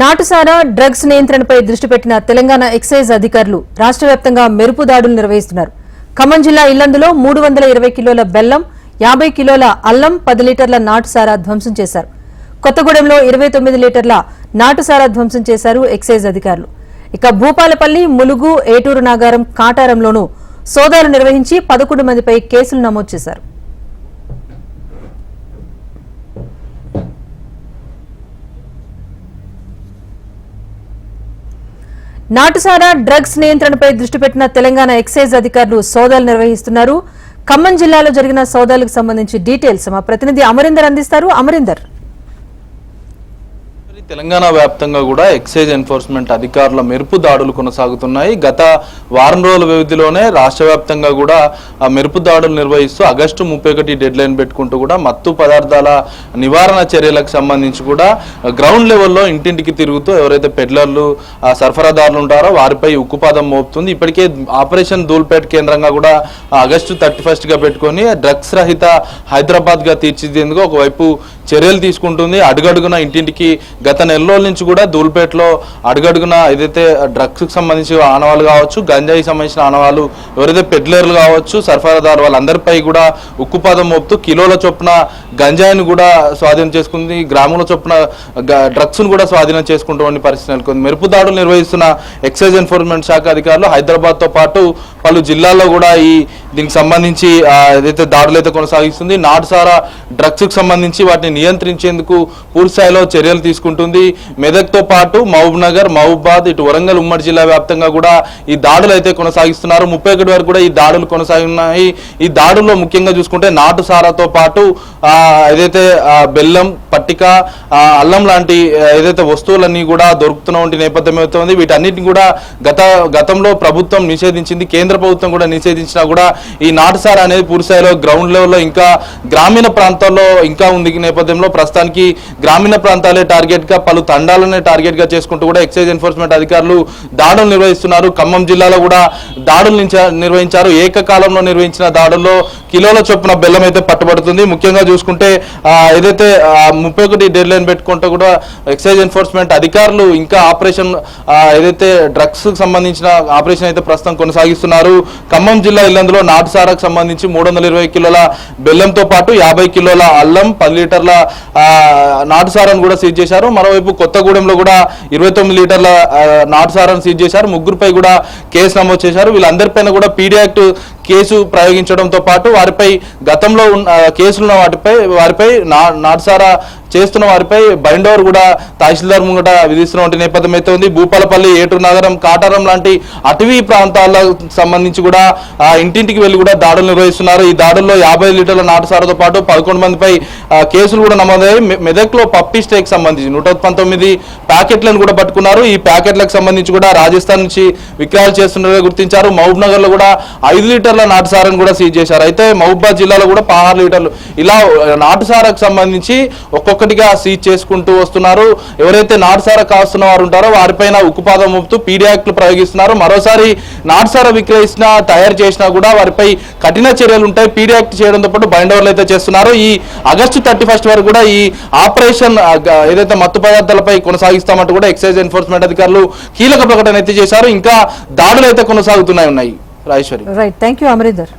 నాటుసారా డ్రగ్స్ నియంత్రణపై దృష్టి పెట్టిన తెలంగాణ ఎక్సైజ్ అధికారులు రాష్ట్ర వ్యాప్తంగా మెరుపు దాడులు నిర్వహిస్తున్నారు. ఖమ్మం జిల్లా ఇల్లందులో మూడు వందల ఇరవై కిలోల బెల్లం యాభై కిలోల అల్లం పది లీటర్ల నాటుసారా ధ్వంసం చేశారు. కొత్తగూడెంలో ఇరవై తొమ్మిది లీటర్ల నాటుసారా ధ్వంసం చేశారు ఎక్సైజ్ అధికారులు. ఇక భూపాలపల్లి ములుగు ఏటూరు నాగారం కాటారంలోనూ సోదాలు నిర్వహించి పదకొండు మందిపై కేసులు నమోదు చేశారు. నాటుసారా డ్రగ్స్ నియంత్రణపై దృష్టి పెట్టిన తెలంగాణ ఎక్సైజ్ అధికారులు సోదాలు నిర్వహిస్తున్నారు. ఖమ్మం జిల్లాలో జరిగిన సోదాలకు సంబంధించి డీటెయిల్స్ మా ప్రతినిధి అమరీందర్ అందిస్తారు. అమరీందర్. తెలంగాణ వ్యాప్తంగా కూడా ఎక్సైజ్ ఎన్ఫోర్స్మెంట్ అధికారుల మెరుపు దాడులు కొనసాగుతున్నాయి. గత వారం రోజుల వ్యవధిలోనే రాష్ట్ర వ్యాప్తంగా కూడా మెరుపు దాడులు నిర్వహిస్తూ ఆగస్టు ముప్పై ఒకటి డెడ్ లైన్ పెట్టుకుంటూ కూడా మత్తు పదార్థాల నివారణ చర్యలకు సంబంధించి కూడా గ్రౌండ్ లెవెల్లో ఇంటింటికి తిరుగుతూ ఎవరైతే పెడ్లర్లు సరఫరాదారులు ఉంటారో వారిపై ఉక్కుపాదం మోపుతుంది. ఇప్పటికే ఆపరేషన్ ధూల్పేట్ కేంద్రంగా కూడా ఆగస్టు థర్టీ ఫస్ట్గా పెట్టుకొని డ్రగ్స్ రహిత హైదరాబాద్గా తీర్చిదిద్దేందుకు ఒకవైపు చర్యలు తీసుకుంటుంది. అడుగడుగున ఇంటింటికి గత నెల రోజుల నుంచి కూడా దూల్పేటలో అడుగడుగున ఏదైతే డ్రగ్స్కి సంబంధించిన ఆనవాళ్ళు కావచ్చు గంజాయికి సంబంధించిన ఆనవాళ్ళు ఎవరైతే పెడ్లర్లు కావచ్చు సరఫరాదారు వాళ్ళందరిపై కూడా ఉక్కుపాదం మోపుతూ కిలోల చొప్పున గంజాయిని కూడా స్వాధీనం చేసుకుంది. గ్రాముల చొప్పున డ్రగ్స్ను కూడా స్వాధీనం చేసుకుంటున్న పరిస్థితి నెలకొంది. మెరుపు దాడులు నిర్వహిస్తున్న ఎక్సైజ్ ఎన్ఫోర్స్మెంట్ శాఖ అధికారులు హైదరాబాద్తో పాటు పలు జిల్లాల్లో కూడా ఈ దీనికి సంబంధించి ఏదైతే దాడులు అయితే కొనసాగిస్తుంది నాటుసారా డ్రగ్స్కి సంబంధించి వాటిని నియంత్రించేందుకు పూర్స్థాయిలో చర్యలు తీసుకుంటుంది. మెదక్తో పాటు మహబూబ్ నగర్ మహబూబాద్ ఇటు వరంగల్ ఉమ్మడి జిల్లా వ్యాప్తంగా కూడా ఈ దాడులు అయితే కొనసాగిస్తున్నారు. ముప్పై ఒకటి వరకు కూడా ఈ దాడులు కొనసాగున్నాయి. ఈ దాడుల్లో ముఖ్యంగా చూసుకుంటే నాటు సారాతో పాటు ఏదైతే బెల్లం పట్టిక అల్లం లాంటి ఏదైతే వస్తువులన్నీ కూడా దొరుకుతున్న నేపథ్యం అవుతుంది వీటన్నిటిని కూడా గత గతంలో ప్రభుత్వం నిషేధించింది. కేంద్ర ప్రభుత్వం కూడా నిషేధించినా కూడా ఈ నాటుసార అనేది పూర్తిస్థాయిలో గ్రౌండ్ లెవెల్లో ఇంకా గ్రామీణ ప్రాంతాల్లో ఇంకా ఉంది నేపథ్యం నేపథ్యంలో ప్రస్తుతానికి గ్రామీణ ప్రాంతాలే టార్గెట్గా పలు తండాలనే టార్గెట్గా చేసుకుంటూ కూడా ఎక్సైజ్ ఎన్ఫోర్స్మెంట్ అధికారులు దాడులు నిర్వహిస్తున్నారు. ఖమ్మం జిల్లాలో కూడా దాడులు నిర్వహించారు. ఏకకాలంలో నిర్వహించిన దాడుల్లో కిలోల చొప్పున బెల్లం అయితే పట్టుబడుతుంది. ముఖ్యంగా చూసుకుంటే ఏదైతే ముప్పై ఒకటి డెడ్ లైన్ పెట్టుకుంటే కూడా ఎక్సైజ్ ఎన్ఫోర్స్మెంట్ అధికారులు ఇంకా ఆపరేషన్ ఏదైతే డ్రగ్స్ సంబంధించిన ఆపరేషన్ అయితే ప్రస్తుతం కొనసాగిస్తున్నారు. ఖమ్మం జిల్లా ఇల్లందులో నాటుసారాకు సంబంధించి మూడు వందల ఇరవై కిలోల బెల్లంతో పాటు యాభై కిలోల అల్లం పది లీటర్ల నాటుసారాన్ని కూడా సీజ్ చేశారు. మరోవైపు కొత్తగూడెంలో కూడా ఇరవై తొమ్మిది లీటర్ల నాటుసారాన్ని సీజ్ చేశారు. ముగ్గురుపై కూడా కేసు నమోదు చేశారు. వీళ్ళందరిపైన కూడా పీడీ యాక్ట్ కేసు ప్రయోగించడంతో పాటు వారిపై గతంలో ఉన్న కేసులు కేసులున్న వాటిపై వారిపై నా నాటుసారా చేస్తున్న వారిపై బైండోర్ కూడా తహసీల్దార్ ముంగట విధిస్తున్న నేపథ్యం అయితే ఉంది. భూపాలపల్లి ఏటూరు నగరం కాటారం లాంటి అటవీ ప్రాంతాలకు సంబంధించి కూడా ఆ, ఇంటింటికి వెళ్ళి కూడా దాడులు నిర్వహిస్తున్నారు. ఈ దాడుల్లో యాభై లీటర్ల నాటుసారతో పాటు పదకొండు మందిపై కేసులు కూడా నమోదయ్యాయి. మెదక్లో పప్పీ స్టేక్ సంబంధించి నూట పంతొమ్మిది ప్యాకెట్లను కూడా పట్టుకున్నారు. ఈ ప్యాకెట్లకు సంబంధించి కూడా రాజస్థాన్ నుంచి విక్రయాలు చేస్తున్నట్టుగా గుర్తించారు. మహబూబ్ నగర్లో కూడా ఐదు లీటర్ల నాటుసారాన్ని కూడా సీజ్ చేశారు. అయితే మహబూబాద్ జిల్లాలో కూడా పదహారు లీటర్లు. ఇలా నాటుసారకు నాటుసారాకు సంబంధించి ఒక్కొక్కటిగా సీజ్ చేసుకుంటూ వస్తున్నారు. ఎవరైతే నాటుసార కాస్తున్న వారు ఉంటారో వారిపైన ఉక్కుపాదం మోపుతూ పీడియాక్ట్లు ప్రయోగిస్తున్నారు. మరోసారి నాటుసార విక్రయించిన తయారు చేసినా కూడా వారిపై కఠిన చర్యలు ఉంటాయి. పీడియాక్ట్ చేయడంతో పాటు బైండ్ అయితే చేస్తున్నారు. ఈ ఆగస్టు థర్టీ ఫస్ట్ వరకు కూడా ఈ ఆపరేషన్ ఏదైతే మత్తు పదార్థాలపై కొనసాగిస్తామంటూ కూడా ఎక్సైజ్ ఎన్ఫోర్స్మెంట్ అధికారులు కీలక ప్రకటన అయితే చేశారు. ఇంకా దాడులు అయితే కొనసాగుతున్నాయి ఉన్నాయి. Rajeshwari. Right thank you Amarinder